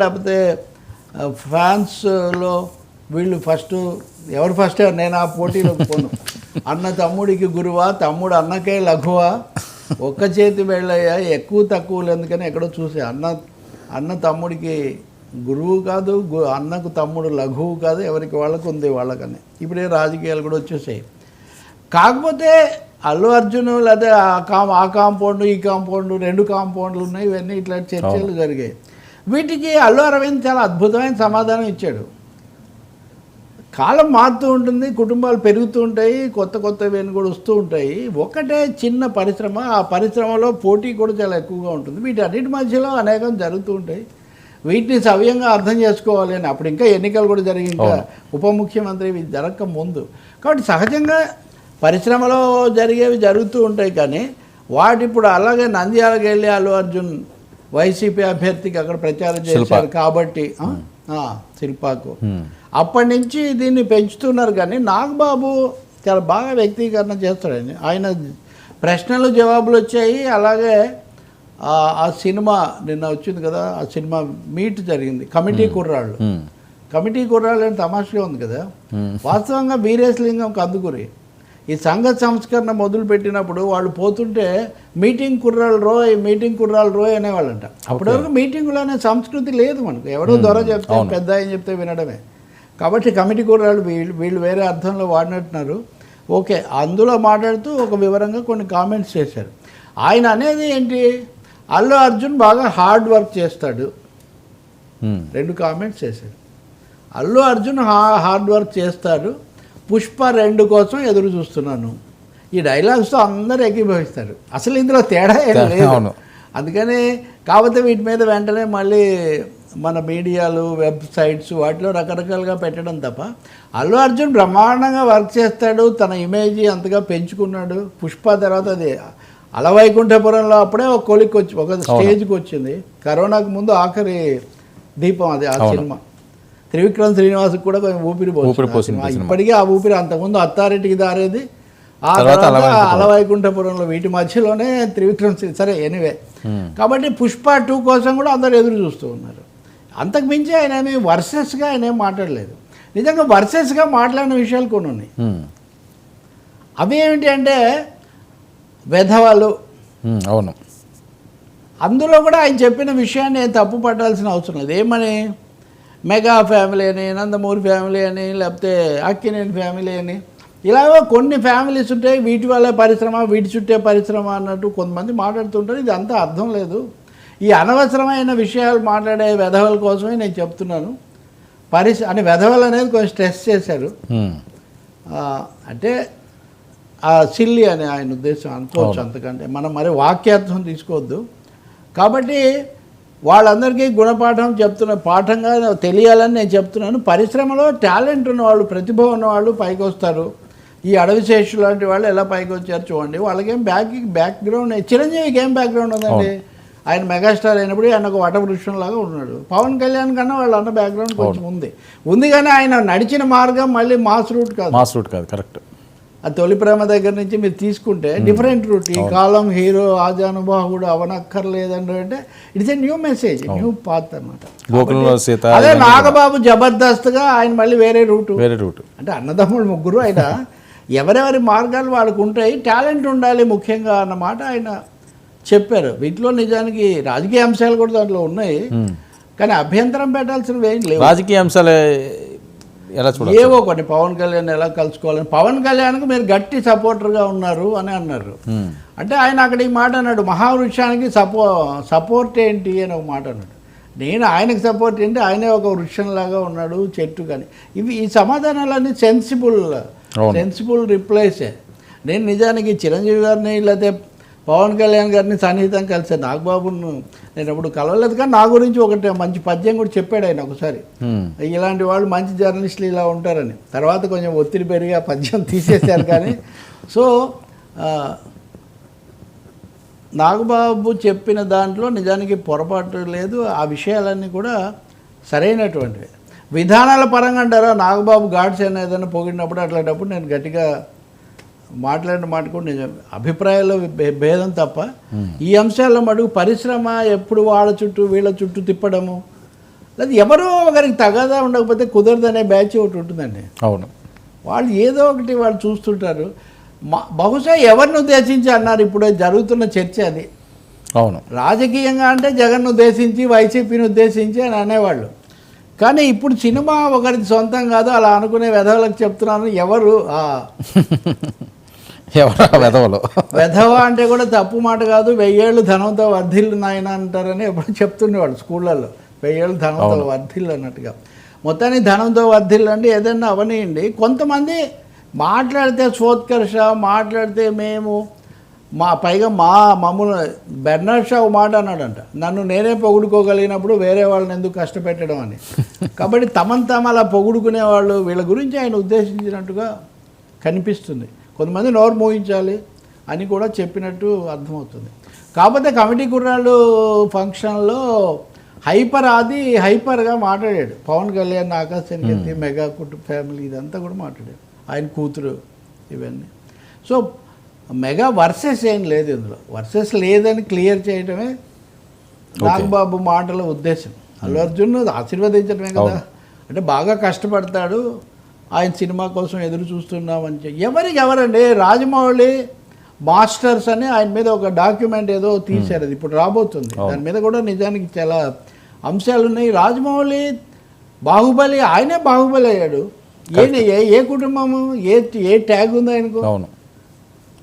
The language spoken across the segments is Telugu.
లేకపోతే ఫ్యాన్స్లో వీళ్ళు ఫస్ట్ ఎవరు ఫస్ట్? నేను ఆ పోటీలో పోను. అన్న తమ్ముడికి గురువా తమ్ముడు అన్నకే లఘువా. ఒక్క చేతి వెళ్ళయ్యా ఎక్కువ తక్కువలు ఎందుకని ఎక్కడో చూసే. అన్న అన్న తమ్ముడికి గురువు కాదు గు- అన్నకు తమ్ముడు లఘువు కాదు ఎవరికి వాళ్ళకు ఉంది వాళ్ళకని. ఇప్పుడే రాజకీయాలు కూడా వచ్చేసాయి. కాకపోతే అల్లు అర్జున్ లేదా ఆ కాం ఆ కాంపౌండ్ ఈ కాంపౌండ్ రెండు కాంపౌండ్లు ఉన్నాయి ఇవన్నీ ఇట్లా చర్చలు జరిగాయి. వీటికి అల్లు అరవింద్ చాలా అద్భుతమైన సమాధానం ఇచ్చాడు. కాలం మారుతూ ఉంటుంది కుటుంబాలు పెరుగుతూ ఉంటాయి కొత్త కొత్తవి కూడా వస్తూ ఉంటాయి. ఒకటే చిన్న పరిశ్రమ ఆ పరిశ్రమలో పోటీ కూడా చాలా ఎక్కువగా ఉంటుంది. వీటి అన్నిటి మధ్యలో అనేకం జరుగుతూ ఉంటాయి. వీటిని సవ్యంగా అర్థం చేసుకోవాలి అని. అప్పుడు ఇంకా ఎన్నికలు కూడా జరిగి ఇంకా ఉప ముఖ్యమంత్రి ఇవి జరగక ముందు. కాబట్టి సహజంగా పరిశ్రమలో జరిగేవి జరుగుతూ ఉంటాయి కానీ వాటి ఇప్పుడు అలాగే నంద్యాలకు వెళ్ళి అల్లు అర్జున్ వైసీపీ అభ్యర్థికి అక్కడ ప్రచారం చేశారు కాబట్టి ఆ? ఆ, శిల్పాకు. అప్పటి నుంచి దీన్ని పెంచుతున్నారు కానీ నాగబాబు చాలా బాగా వ్యక్తీకరణ చేస్తాడండి. ఆయన ప్రశ్నలు జవాబులు వచ్చాయి. అలాగే ఆ- ఆ సినిమా నిన్న వచ్చింది కదా ఆ సినిమా మీట్ జరిగింది. కమిటీ కుర్రాళ్ళు. కమిటీ కుర్రాళ్ళు అని తమాషగా ఉంది కదా. వాస్తవంగా వీరేశలింగం కందుకూరి. ఈ సంఘ సంస్కరణ మొదలు పెట్టినప్పుడు వాళ్ళు పోతుంటే మీటింగ్ కుర్రాళ్ళు రోయ్ మీటింగ్ కుర్రాళ్ళు రోయ్ అనేవాళ్ళంట. అప్పటి వరకు మీటింగులు అనే సంస్కృతి లేదు మనకు. ఎవడో దొర చెప్తే పెద్ద ఆయన చెప్తే వినడమే. కాబట్టి కమిటీ కుర్రాళ్ళు వీళ్ళు వీళ్ళు వేరే అర్థంలో వాడినట్టున్నారు. ఓకే అందులో మాట్లాడుతూ ఒక వివరంగా కొన్ని కామెంట్స్ చేశారు. ఆయన అనేది ఏంటి? అల్లు అర్జున్ బాగా హార్డ్ వర్క్ చేస్తాడు. రెండు కామెంట్స్ చేశాడు అల్లు అర్జున్ హా హార్డ్ వర్క్ చేస్తాడు. పుష్ప రెండు కోసం ఎదురు చూస్తున్నాను. ఈ డైలాగ్స్తో అందరూ ఏకీభవిస్తారు. అసలు ఇందులో తేడా ఏం లేదు. అందుకని కాకపోతే వీటి మీద వెంటనే మళ్ళీ మన మీడియాలు వెబ్సైట్స్ వాటిలో రకరకాలుగా పెట్టడం తప్ప అల్లు అర్జున్ బ్రహ్మాండంగా వర్క్ చేస్తాడు తన ఇమేజ్ అంతగా పెంచుకున్నాడు. పుష్ప తర్వాత అది అలవైకుంఠపురంలో అప్పుడే ఒక కొలిక్ వచ్చి ఒక స్టేజ్కి వచ్చింది కరోనాకు ముందు ఆఖరి దీపం అది ఆ సినిమా. త్రివిక్రమ్ శ్రీనివాస్కి కూడా కొంచెం ఊపిరి ఊపిరి పోసింది. ఇప్పటికీ ఆ ఊపిరి అంతకుముందు అత్తారింటికి దారేది. ఆ తర్వాత తర్వాత అలవైకుంఠపురం. అలవైకుంఠపురంలో వీటి మధ్యలోనే త్రివిక్రమ్ శ్రీ సరే ఎనివే. కాబట్టి పుష్ప టూ కోసం కూడా అందరు ఎదురు చూస్తూ ఉన్నారు. అంతకు మించి ఆయన ఏమి వర్సెస్గా ఆయన ఏం మాట్లాడలేదు. నిజంగా వర్సెస్గా మాట్లాడిన విషయాలు కొన్ని ఉన్నాయి. అవి ఏమిటి అంటే వెధవలు. అవును. అందులో కూడా ఆయన చెప్పిన విషయాన్ని నేను తప్పు పట్టాల్సిన అవసరం లేదు. ఏమని? మెగా ఫ్యామిలీ అని నందమూరి ఫ్యామిలీ అని లేకపోతే అక్కినేని ఫ్యామిలీ అని. ఇలాగో కొన్ని ఫ్యామిలీస్ ఉంటాయి వీటి వల్ల పరిశ్రమ వీటి చుట్టే పరిశ్రమ అన్నట్టు కొంతమంది మాట్లాడుతుంటారు. ఇది అంతా అర్థం లేదు. ఈ అనవసరమైన విషయాలు మాట్లాడే వెధవల కోసమే నేను చెప్తున్నాను. పరిస్ అని వెధవలు అనేది కొంచెం స్ట్రెస్ చేశారు. అంటే ఆ సిల్లి అని ఆయన ఉద్దేశం అనుకోవచ్చు అంతకంటే. మనం మరి వాక్యార్థం తీసుకోవద్దు. కాబట్టి వాళ్ళందరికీ గుణపాఠం చెప్తున్న పాఠంగా తెలియాలని నేను చెప్తున్నాను. పరిశ్రమలో టాలెంట్ ఉన్నవాళ్ళు ప్రతిభ ఉన్నవాళ్ళు పైకి వస్తారు ఈ అడవి శేషు లాంటి వాళ్ళు ఎలా పైకి వచ్చారు చూడండి. వాళ్ళకేం బ్యాక్ బ్యాక్గ్రౌండ్ చిరంజీవికి ఏం బ్యాక్గ్రౌండ్ ఉందండి? ఆయన మెగాస్టార్ అయినప్పుడు ఆయన ఒక వటవృక్షం లాగా ఉన్నాడు. పవన్ కళ్యాణ్ కన్నా వాళ్ళ అన్న బ్యాక్గ్రౌండ్ కొంచెం ఉంది. ఉంది కానీ ఆయన నడిచిన మార్గం మళ్ళీ మాస్ రూట్ కాదు. మాస్ రూట్ కాదు కరెక్ట్. ఆ తొలి ప్రేమ దగ్గర నుంచి మీరు తీసుకుంటే డిఫరెంట్ రూట్ ఈ కాలం హీరో ఆజానుబాహుడు అవనక్కర్లేదండి అంటే it's a new message new path Sita అదే నాగబాబు జబర్దస్త్గా ఆయన మళ్ళీ వేరే రూటు. వేరే రూట్. అంటే అన్నదమ్ముడు ముగ్గురు ఆయన ఎవరెవరి మార్గాలు వాళ్ళకు ఉంటాయి టాలెంట్ ఉండాలి ముఖ్యంగా అన్నమాట ఆయన చెప్పారు. వీటిలో నిజానికి రాజకీయ అంశాలు కూడా దాంట్లో ఉన్నాయి. కానీ అభ్యంతరం పెట్టాల్సినవి ఏం లేవు. రాజకీయ అంశాలు ఎలా చూడాలి ఏవో కొన్ని పవన్ కళ్యాణ్ ఎలా కలుసుకోవాలని. పవన్ కళ్యాణ్కి మీరు గట్టి సపోర్టర్గా ఉన్నారు అని అన్నారు. అంటే ఆయన అక్కడ ఈ మాట అన్నాడు మహావృక్షానికి సపో సపోర్ట్ ఏంటి? అని ఒక మాట అన్నాడు. నేను ఆయనకు సపోర్ట్ ఏంటి? ఆయనే ఒక వృక్షంలాగా ఉన్నాడు చెట్టు కానీ. ఇవి ఈ సమాధానాలన్నీ సెన్సిబుల్. సెన్సిబుల్ రిప్లైసే. నేను నిజానికి చిరంజీవి గారిని లేకపోతే పవన్ కళ్యాణ్ గారిని సన్నిహితం కలిసాను నాగబాబును నేను ఎప్పుడు కలవలేదు కానీ నా గురించి ఒకటి మంచి పద్యం కూడా చెప్పాడు ఆయన ఒకసారి. ఇలాంటి వాళ్ళు మంచి జర్నలిస్టులు ఇలా ఉంటారని. తర్వాత కొంచెం ఒత్తిడి పెరిగి ఆ పద్యం తీసేశారు కానీ. సో నాగబాబు చెప్పిన దాంట్లో నిజానికి పొరపాటు లేదు. ఆ విషయాలన్నీ కూడా సరైనటువంటివి. విధానాల పరంగా అంటారా? నాగబాబు గాడ్స్ ఏదైనా పొగిడినప్పుడు అట్లాంటప్పుడు నేను గట్టిగా మాట్లాడిన మాట కూడా నిజం. అభిప్రాయాల్లో భేదం తప్ప ఈ అంశాల్లో మటుకు పరిశ్రమ ఎప్పుడు వాళ్ళ చుట్టూ వీళ్ళ చుట్టూ తిప్పడము? లేదా ఎవరో ఒకరికి తగదా ఉండకపోతే కుదరదనే బ్యాచ్ ఒకటి ఉంటుందండి. అవును. వాళ్ళు ఏదో ఒకటి వాళ్ళు చూస్తుంటారు. మా- బహుశా ఎవరిని ఉద్దేశించి అన్నారు ఇప్పుడు జరుగుతున్న చర్చ అది. అవును. రాజకీయంగా అంటే జగన్ ఉద్దేశించి వైసీపీని ఉద్దేశించి అని అనేవాళ్ళు. కానీ ఇప్పుడు సినిమా ఒకరిది సొంతం కాదు అలా అనుకునే వెధవలకు చెప్తున్నాను. ఎవరు? ఆ, ఎవరా వెధవ అంటే కూడా తప్పు మాట కాదు వెయ్యేళ్ళు ధనంతో వర్ధిల్లు నాయన అంటారని ఎప్పుడు చెప్తుండేవాళ్ళు స్కూళ్ళల్లో. వెయ్యేళ్ళు ధనంతో వర్ధిల్లు అన్నట్టుగా. మొత్తానికి ధనంతో వర్ధిల్లు అంటే ఏదైనా అవనియండి. కొంతమంది మాట్లాడితే స్వోత్కర్ష మాట్లాడితే మేము మా పైగా మా మమ్మల్ని బెర్నాడ్ షా మాట అన్నాడంట. నన్ను నేనే పొగుడుకోగలిగినప్పుడు వేరే వాళ్ళని ఎందుకు కష్టపెట్టడం అని. కాబట్టి తమను తాము అలా పొగుడుకునే వాళ్ళు వీళ్ళ గురించి ఆయన ఉద్దేశించినట్టుగా కనిపిస్తుంది. కొంతమంది నోరు మోయించాలి అని కూడా చెప్పినట్టు అర్థమవుతుంది. కాకపోతే కమిటీ కుర్రాళ్ళు ఫంక్షన్లో హైపర్ ఆది హైపర్గా మాట్లాడాడు. పవన్ కళ్యాణ్ ఆకాశానికి మెగా కుటుంబ ఫ్యామిలీ ఇదంతా కూడా మాట్లాడాడు. ఆయన కూతురు ఇవన్నీ. సో మెగా వర్సెస్ ఏం లేదు ఇందులో. వర్సెస్ లేదని క్లియర్ చేయడమే నాగబాబు మాటల ఉద్దేశం. అల్లు అర్జున్ ఆశీర్వదించడమే కదా. అంటే బాగా కష్టపడతాడు. ఆయన సినిమా కోసం ఎదురు చూస్తున్నామని చెప్పి. ఎవరికి ఎవరండి? రాజమౌళి మాస్టర్స్ అని ఆయన మీద ఒక డాక్యుమెంట్ ఏదో తీశారు. అది ఇప్పుడు రాబోతుంది. దాని మీద కూడా నిజానికి చాలా అంశాలు ఉన్నాయి. రాజమౌళి బాహుబలి ఆయనే బాహుబలి అయ్యాడు. ఏ ఏ కుటుంబము? ఏ ఏ ట్యాగ్ ఉంది ఆయనకు? అవును.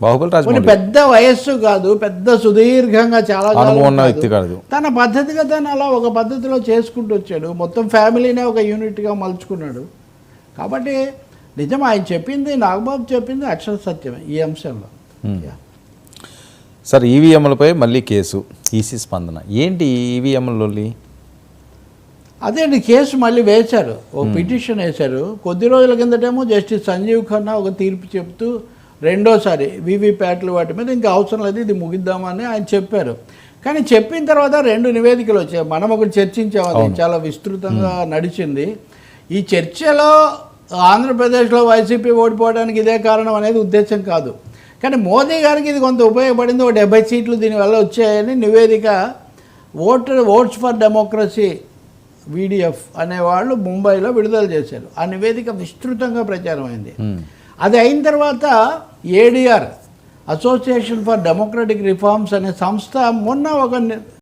బాహుబలి పెద్ద వయస్సు కాదు. పెద్ద సుదీర్ఘంగా చాలా. వ్యక్తి కాదు. తన పద్ధతిగా తను అలా ఒక పద్ధతిలో చేసుకుంటూ వచ్చాడు. మొత్తం ఫ్యామిలీనే ఒక యూనిట్గా మలుచుకున్నాడు. కాబట్టి నిజం ఆయన చెప్పింది నాగబాబు చెప్పింది అక్షర సత్యమే ఈ అంశంలో. యా. సార్ ఈవీఎంలపై మళ్ళీ కేసు ఈసీ స్పందన. ఏంటి ఈవీఎంలలోని అదే అండి కేసు మళ్ళీ వేశారు. ఒక పిటిషన్ వేశారు. కొద్ది రోజుల కిందటేమో జస్టిస్ సంజీవ్ ఖన్నా ఒక తీర్పు చెప్తూ రెండోసారి వీవీప్యాట్లు వాటి మీద ఇంకా అవసరం లేదు ఇది ముగిద్దామని ఆయన చెప్పారు. కానీ చెప్పిన తర్వాత రెండు నివేదికలు వచ్చాయి. మనం ఒకటి చర్చించాం అది చాలా విస్తృతంగా నడిచింది. ఈ చర్చలో ఆంధ్రప్రదేశ్లో వైసీపీ ఓడిపోవడానికి ఇదే కారణం అనేది ఉద్దేశం కాదు. కానీ మోదీ గారికి ఇది కొంత ఉపయోగపడింది. ఒక డెబ్బై సీట్లు దీనివల్ల వచ్చాయని నివేదిక voter votes for democracy VDF అనేవాళ్ళు ముంబైలో విడుదల చేశారు. ఆ నివేదిక విస్తృతంగా ప్రచారం అయింది. అది అయిన తర్వాత ADR association for democratic reforms అనే సంస్థ మొన్న ఒక